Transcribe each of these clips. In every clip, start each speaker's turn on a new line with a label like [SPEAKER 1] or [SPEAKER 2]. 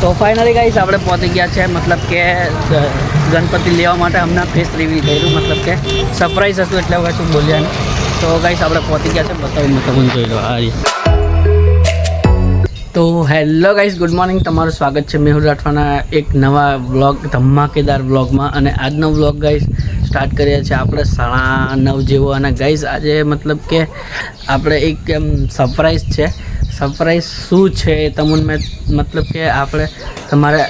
[SPEAKER 1] તો finally guys આપણે પહોંચી ગયા છે. મતલબ કે ગણપતિ લેવા માટે હમણાં ફેસ રિવીલ કર્યું. મતલબ કે સરપ્રાઈઝ હતું એટલે કશું બોલ્યા નહીં. તો ગાઈસ આપણે પહોંચી ગયા છે. બતાવું મતલબ જોઈ લો આ રીતે. તો હેલો ગાઈઝ, ગુડ મોર્નિંગ. તમારું સ્વાગત છે મેહુલ રાઠવાના એક નવા વ્લોગ, ધમાકેદાર વ્લોગમાં. અને આજનો વ્લોગ ગાઈઝ, સ્ટાર્ટ કર્યા છે આપણે સાડા નવ જેવો. અને ગાઈઝ, આજે મતલબ કે આપણે એક એમ સરપ્રાઈઝ છે. સરપ્રાઈઝ શું છે એ તમને મેં મતલબ કે આપણે તમારે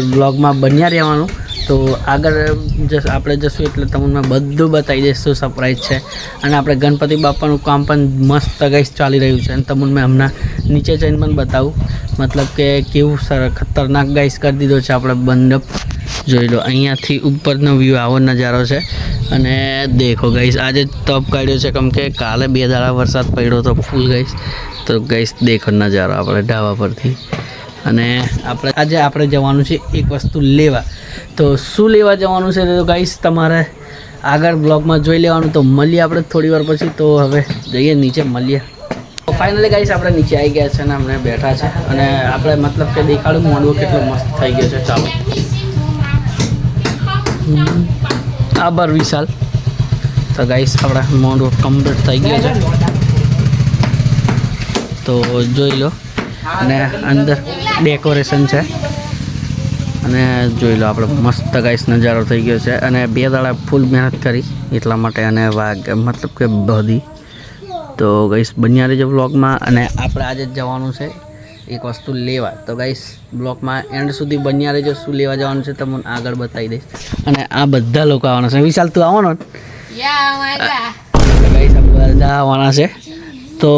[SPEAKER 1] વ્લોગમાં બન્યા રહેવાનું. તો આગળ જશ આપણે જશું એટલે તમને બધું બતાવી દઈશ સરપ્રાઈઝ છે. અને આપણે ગણપતિ બાપાનું કામ પણ મસ્ત ગાઈસ ચાલી રહ્યું છે. અને તમને હમણાં નીચે જઈને પણ બતાવું. મતલબ કે કેવું સર, ખતરનાક ગાઈસ કરી દીધો છે આપણે મંડપ જોઈ લો, અહીંયાથી ઉપરનો વ્યૂ આવો નજારો છે. અને દેખો ગઈશ આજે તપ કાઢ્યો છે કેમ કે કાલે બે દાડા વરસાદ પડ્યો તો ફૂલ ગઈશ તો ગઈશ દેખો નજારો આપણે ઢાબા પરથી. અને આપણે આજે આપણે જવાનું છે એક વસ્તુ લેવા. તો શું લેવા જવાનું છે તો ગાઈસ તમારે આગળ બ્લોગમાં જોઈ લેવાનું. તો મળીએ આપણે થોડી વાર પછી. તો હવે જઈએ નીચે, મળીએ. ફાઇનલી ગાઈસ આપણે નીચે આવી ગયા છે અને અમને બેઠા છે. અને આપણે મતલબ કે દેખાડું મોડવો કેટલો મસ્ત થઈ ગયો છે. ચાલો. આભાર વિશાલ. તો ગાઈસ આપણા મોડવો કમ્પ્લીટ થઈ ગયો છે. તો જોઈ લો. અને અંદર ડેકોરેશન છે. અને જોઈ લો આપણે મસ્ત ગાઈસ નજારો થઈ ગયો છે. અને બે દાડા ફૂલ મહેનત કરી એટલા માટે અને વાઘ મતલબ કે બધી. તો ગાઈસ બન્યા રહેજો બ્લોગમાં અને આપણે આજે જ જવાનું છે એક વસ્તુ લેવા. તો ગાઈસ બ્લોગમાં એન્ડ સુધી બન્યા રહેજો. શું લેવા જવાનું છે તમને આગળ બતાવી દઈશ. અને આ બધા લોકો આવવાના છે. વિશાલ તું આવવાનો? ગાઈસ આ બધા આવવાના છે. તો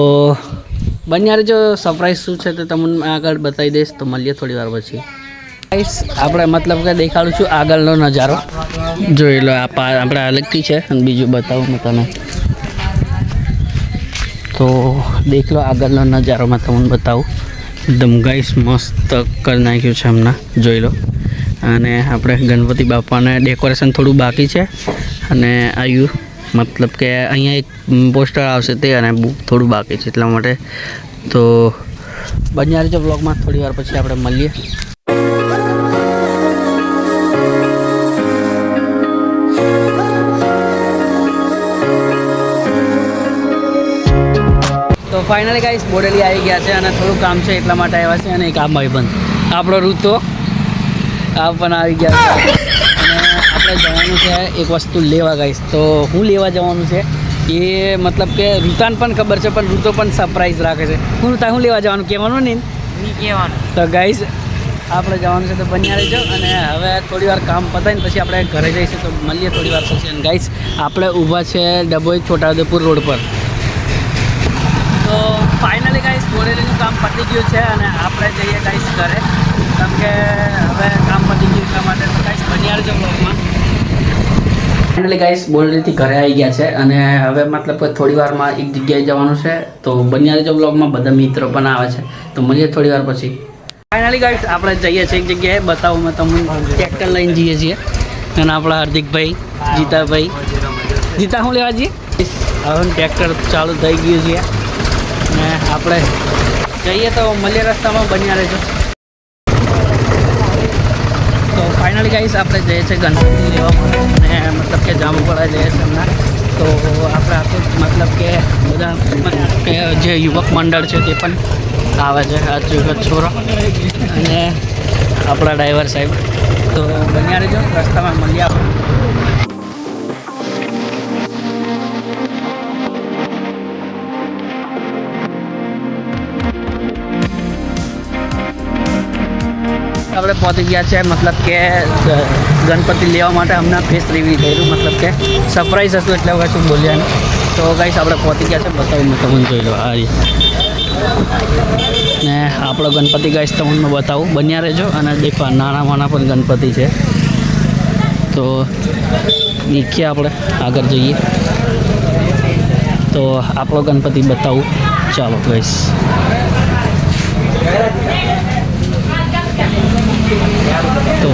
[SPEAKER 1] બન્યા જો સરપ્રાઈઝ શું છે તે તમને આગળ બતાવી દઈશ, તો મળીએ થોડી વાર પછી. આપણે મતલબ કે દેખાડું છું આગળનો નજારો. જોઈ લો, આ આપણે અલગથી છે, અને બીજું બતાવું મેં તને તો દેખ લો આગળનો નજારો મેં તમને બતાવું. એકદમ ગાઈસ મસ્ત કરી નાખ્યું છે હમણાં જોઈ લો. અને આપણે ગણપતિ બાપાને ડેકોરેશન થોડું બાકી છે. અને આવ્યું મતલબ કે અહીંયા એક પોસ્ટર આવશે તે અને બુક થોડું બાકી છે એટલા માટે. તો બન્યા રહેજો બ્લોગમાં થોડી વાર પછી આપણે મળીએ. તો ફાઇનલી ગાઈસ બોડેલી આવી ગયા છે અને થોડું કામ છે એટલા માટે આવ્યા છે અને એક આ ભાઈબંધ. આપણો ઋતો, આ પણ આવી ગયા છે. આપણે જવાનું છે એક વસ્તુ લેવા ગઈશ તો હું લેવા જવાનું છે? એ મતલબ કે ઋતાન પણ ખબર છે પણ ઋતો પણ સરપ્રાઈઝ રાખે છે. હું તા હું લેવા જવાનું? કહેવાનું નહીં કહેવાનું. તો ગાઈઝ આપણે જવાનું છે તો બન્યા રહેજો અને હવે થોડી વાર કામ પતાવીને પછી આપણે ઘરે જઈશું તો મળીએ થોડી વાર પછી. અને ગાઈઝ આપણે ઊભા છે ડબોઈ છોટાઉદેપુર રોડ પર. તો ફાઇનલી ગાઈઝ બોરેલીનું કામ પતી ગયું છે અને આપણે જઈએ ગાઈઝ ઘરે. કેમ કે હવે કામ પતી ગયું એટલા માટે. તો ગાઈસ બન્યા રહેજો બ્લોગમાં ફાઇનલી ગાઈસ બોલરીથી ઘરે આવી ગયા છે અને હવે મતલબ થોડી વારમાં એક જગ્યાએ જવાનું છે. તો બન્યા જો બ્લોગમાં બધા મિત્રો પણ આવે છે. તો મળીએ થોડી વાર પછી. ફાઇનલી ગાઈસ આપણે જઈએ છીએ એક જગ્યાએ. બતાવું મેં તમને. ટ્રેક્ટર લઈને જઈએ છીએ. અને આપણા હાર્દિકભાઈ, જીતાભાઈ. જીતા, શું લેવા જઈએ? હવે ટ્રેક્ટર ચાલુ થઈ ગયું છે. અને આપણે જઈએ તો મળીએ રસ્તામાં. બન્યા રહેજો તો ફાઇનલી ગાઈસ આપણે જઈએ છીએ ગણપતિ લેવા અને મતલબ કે જામુપાડા જઈએ છીએ હમણાં તો આપણે આખું મતલબ કે બધા કે જે યુવક મંડળ છે તે પણ આવે છે આ જો- છોરો અને આપણા ડ્રાઈવર સાહેબ. તો બન્યા રહેજો, રસ્તામાં મળીએ આપણે પહોંચી ગયા છે, મતલબ કે ગણપતિ લેવા માટે હમણાં ફેસ રિવીલ કર્યું, મતલબ કે સરપ્રાઈઝ હતું એટલે હવે શું બોલ્યા તો ગાઈસ આપણે પહોંચી ગયા છે, બતાવું મેં તમને જોઈ લો, આ ને આપણો ગણપતિ ગાઈસ તમને બતાવું. બન્યા રહેજો અને દેખવા નાના નાના પણ ગણપતિ છે. તો દેખીએ આપણે આગળ જઈએ. તો આપણો ગણપતિ બતાવું. ચાલો ગાઈસ તો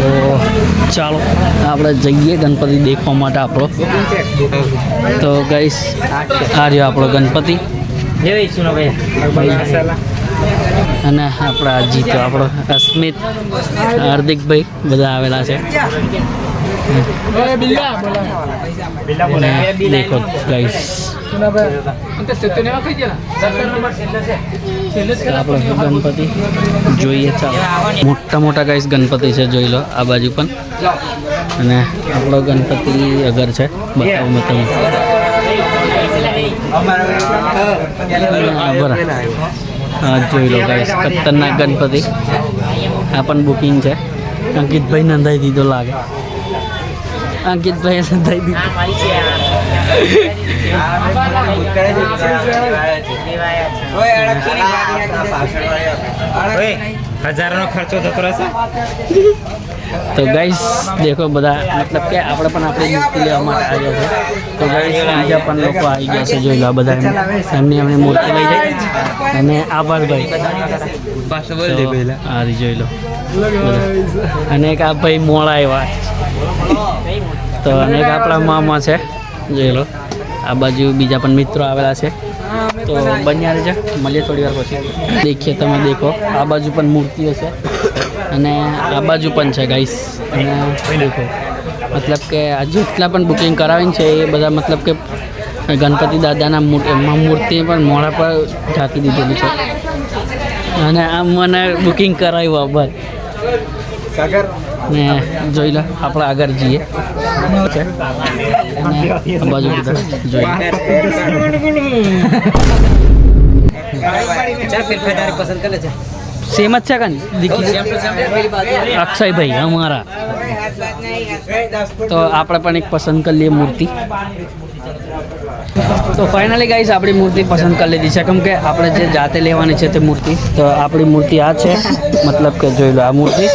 [SPEAKER 1] ચાલો, આપણે જઈએ ગણપતિ દેખવા માટે આપણો. તો ગઈશ આ રહ્યો આપણો ગણપતિ. અને આપણા જીતો આપણો અસ્મિત, હાર્દિકભાઈ, બધા આવેલા છે. ગાઈસ આપણો ગણપતિ જોઈએ ચાલો મોટા મોટા ગાઈસ ગણપતિ છે જોઈ લો આ બાજુ પણ અને આપણો ગણપતિ અગર છે બતાવું મેં તમને બરાબર જોઈ લો ગાઈસ ખતરનાક ગણપતિ આ પણ બુકિંગ છે અંકિતભાઈ નંદાઈ દીધો લાગે અંકિતભાઈ નંદાઈ દીધો
[SPEAKER 2] હજારોનો ખર્ચો થતો રહેશે
[SPEAKER 1] તો ગાઈસ દેખો બધા મતલબ કે આપણે પણ આપણે મૂર્તિ લેવા માટે આવ્યા છે તો ગાઈસ બીજા પણ લોકો આવી ગયા છે જોઈ લો આ બધા એમની એમની મૂર્તિ લઈ જાય અને આભાર ભાઈ આ જોઈ લો અને એક આ ભાઈ મોડા આવ્યા તો અનેક આપણા મામા છે, જોઈ લો. આ બાજુ બીજા પણ મિત્રો આવેલા છે. તો બન્યા રહેજો, મળીએ થોડી વાર પછી. દેખીએ તમે, દેખો. આ બાજુ પણ મૂર્તિઓ છે. અને આ બાજુ પણ છે ગાઈસ અને દેખો. મતલબ કે આ જેટલા પણ બુકિંગ કરાવીને છે, એ બધા મતલબ કે ગણપતિ દાદાના મૂર્તિ પણ મોડા પર ઢાંકી દીધેલી છે. અને આમ મને બુકિંગ કરાવ્યું આભાર ને જોઈ લો આપણે આગળ જઈએ. બાજુ બધા જોઈ સેમ જ છે કાન અક્ષયભાઈ અમારા. તો આપણે પણ એક પસંદ કરી લઈએ મૂર્તિ. તો ફાઇનલી ગાઈસ આપણી મૂર્તિ પસંદ કરી લીધી છે. કેમ કે આપણે જે જાતે લેવાની છે તે મૂર્તિ, તો આપણી મૂર્તિ આ છે. મતલબ કે જોઈ લો આ મૂર્તિ.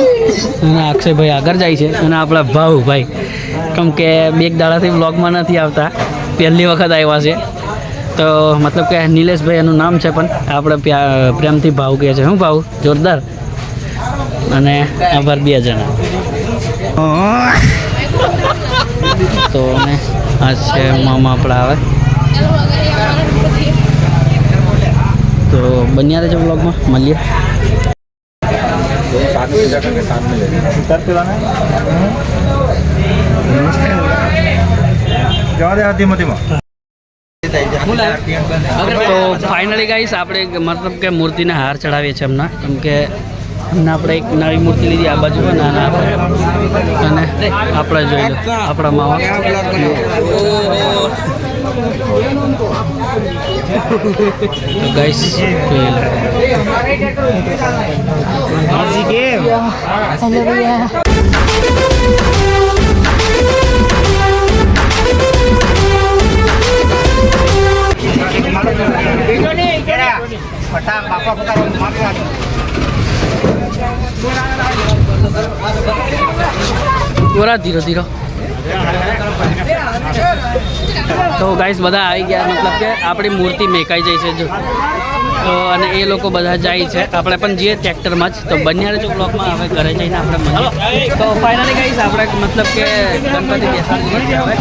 [SPEAKER 1] અને અક્ષયભાઈ આગળ જાય છે. અને આપણા ભાવ ભાઈ કેમ કે બે દાડાથી વ્લોગમાં નથી આવતા. પહેલી વખત આવ્યા છે. તો મતલબ કે નિલેશભાઈ એનું નામ છે પણ આપણે પ્રેમથી ભાવ કહે છે. શું ભાવ? જોરદાર. અને આભાર બે જણા. તો અને આ છે મામા આપણા આવે. તો બન્યા રહેજો બ્લોગમાં મળીએ. તો ફાઇનલી ગાઈસ આપણે મતલબ કે મૂર્તિને હાર ચડાવીએ છીએ એમના કેમ કે એમને આપણે એક નવી મૂર્તિ લીધી આ બાજુ અને અને આપણે જોઈ લો, આપણા માવા. ગાઈસ જોઈ લો. થોડા ધીરો ધીરો. તો ગાઈસ બધા આવી ગયા મતલબ કે આપણી મૂર્તિ મેકાઈ જાય છે જો. તો અને એ લોકો બધા જાય છે. આપણે પણ જઈએ ટ્રેક્ટરમાં જ. તો બંને જો બ્લોકમાં હવે ઘરે જઈને આપણે મળીએ. તો ફાઇનલી ગાઈસ આપણે મતલબ કે ગણપતિ બેસાડી છે હવે.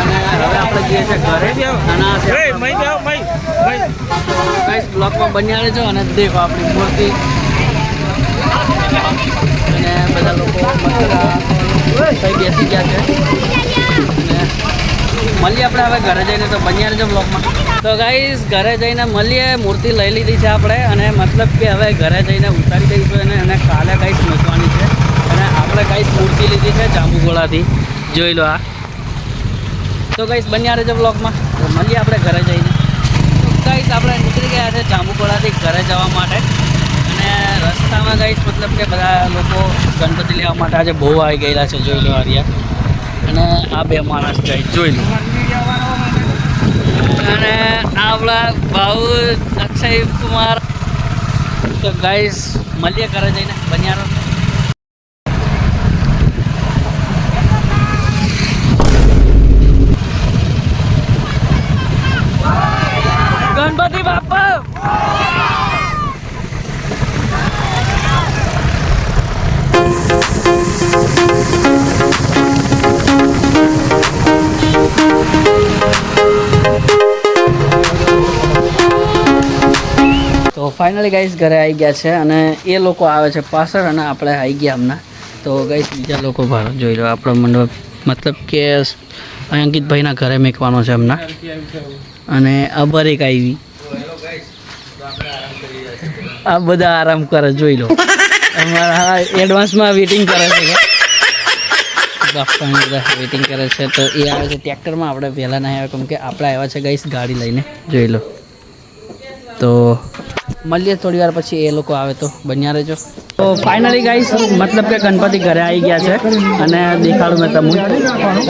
[SPEAKER 1] અને હવે આપણે જઈએ છીએ ઘરે. અને ગાઈસ બ્લોકમાં બન્યા જો અને દેખો આપણી મૂર્તિ. કઈ બેસી ગયા છે મળીએ આપણે હવે ઘરે જઈને તો બન્યા છે બ્લોગમાં તો ગાઈસ ઘરે જઈને મળીએ, મૂર્તિ લઈ લીધી છે આપણે અને મતલબ કે હવે ઘરે જઈને ઉતારી દઈશું અને એને કાલે કંઈક મૂકવાની છે. અને આપણે ગાઈસ મૂર્તિ લીધી છે જાંબુગોળાથી. જોઈ લો આ. તો ગાઈસ બન્યા રહેજો બ્લોગમાં તો મળીએ આપણે ઘરે જઈને. ગાઈસ આપણે નીકળી ગયા છે જાંબુગોળાથી ઘરે જવા માટે. અને રસ્તામાં ગઈ મતલબ કે બધા લોકો ગણપતિ લેવા માટે આજે બહુ આવી ગયેલા છે, જોઈ લો આર્યા. અને આ બે માણસ ગઈ જોઈ લો. અને આપણા ભાઉ અક્ષય કુમાર. તો ગાઈસ મળીએ ઘરે જઈને. બન્યા ફાઇનલી ગાઈસ ઘરે આવી ગયા છે અને એ લોકો આવે છે પાછળ અને આપણે આવી ગયા હમણાં. તો ગાઈસ બીજા લોકો ભાર જોઈ લો, આપણો મંડપ, મતલબ કે અંકિતભાઈના ઘરે મેકવાનો છે હમણાં. અને અબર આવી આ બધા આરામ કરે, જોઈ લો. અમારા એડવાન્સમાં વેઇટિંગ કરે છે બાપાને બધા વેઇટિંગ કરે છે. તો એ આવે છે ટ્રેક્ટરમાં આપણે વહેલા ના આવ્યા કેમ કે આપણે આવ્યા છે ગાઈસ ગાડી લઈને. જોઈ લો. તો મળીએ થોડી વાર પછી, એ લોકો આવે તો. બન્યા રહેજો. તો ફાઇનલી ગાઈસ મતલબ કે ગણપતિ ઘરે આવી ગયા છે અને દેખાડું મેં તમને.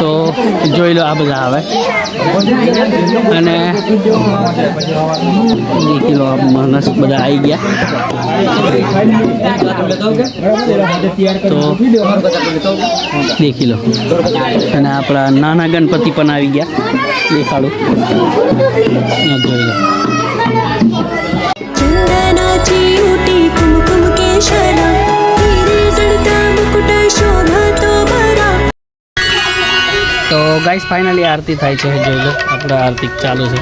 [SPEAKER 1] તો જોઈ લો આ બધા આવે. અને દેખી લો માણસ બધા આવી ગયા. તો દેખી લો. અને આપણા નાના ગણપતિ પણ આવી ગયા. દેખાડું. જોઈ લો. ગાઈસ ફાઇનલી આરતી થાય છે. જોઈ લો આપણે આરતી ચાલુ છે.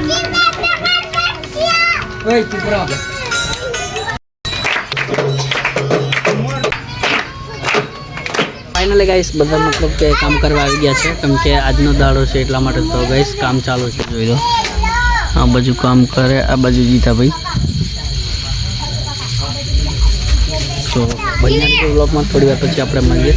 [SPEAKER 1] ફાઇનલી ગાઈસ બધા મતલબ કે કામ કરવા આવી ગયા છે. કેમ કે આજનો દાડો છે એટલા માટે તો ગાઈસ કામ ચાલુ છે જોઈ લો. આ બાજુ કામ કરે આ બાજુ જીતાભાઈ. તો બંને બ્લોગમાં થોડી વાર પછી આપણે મળીએ.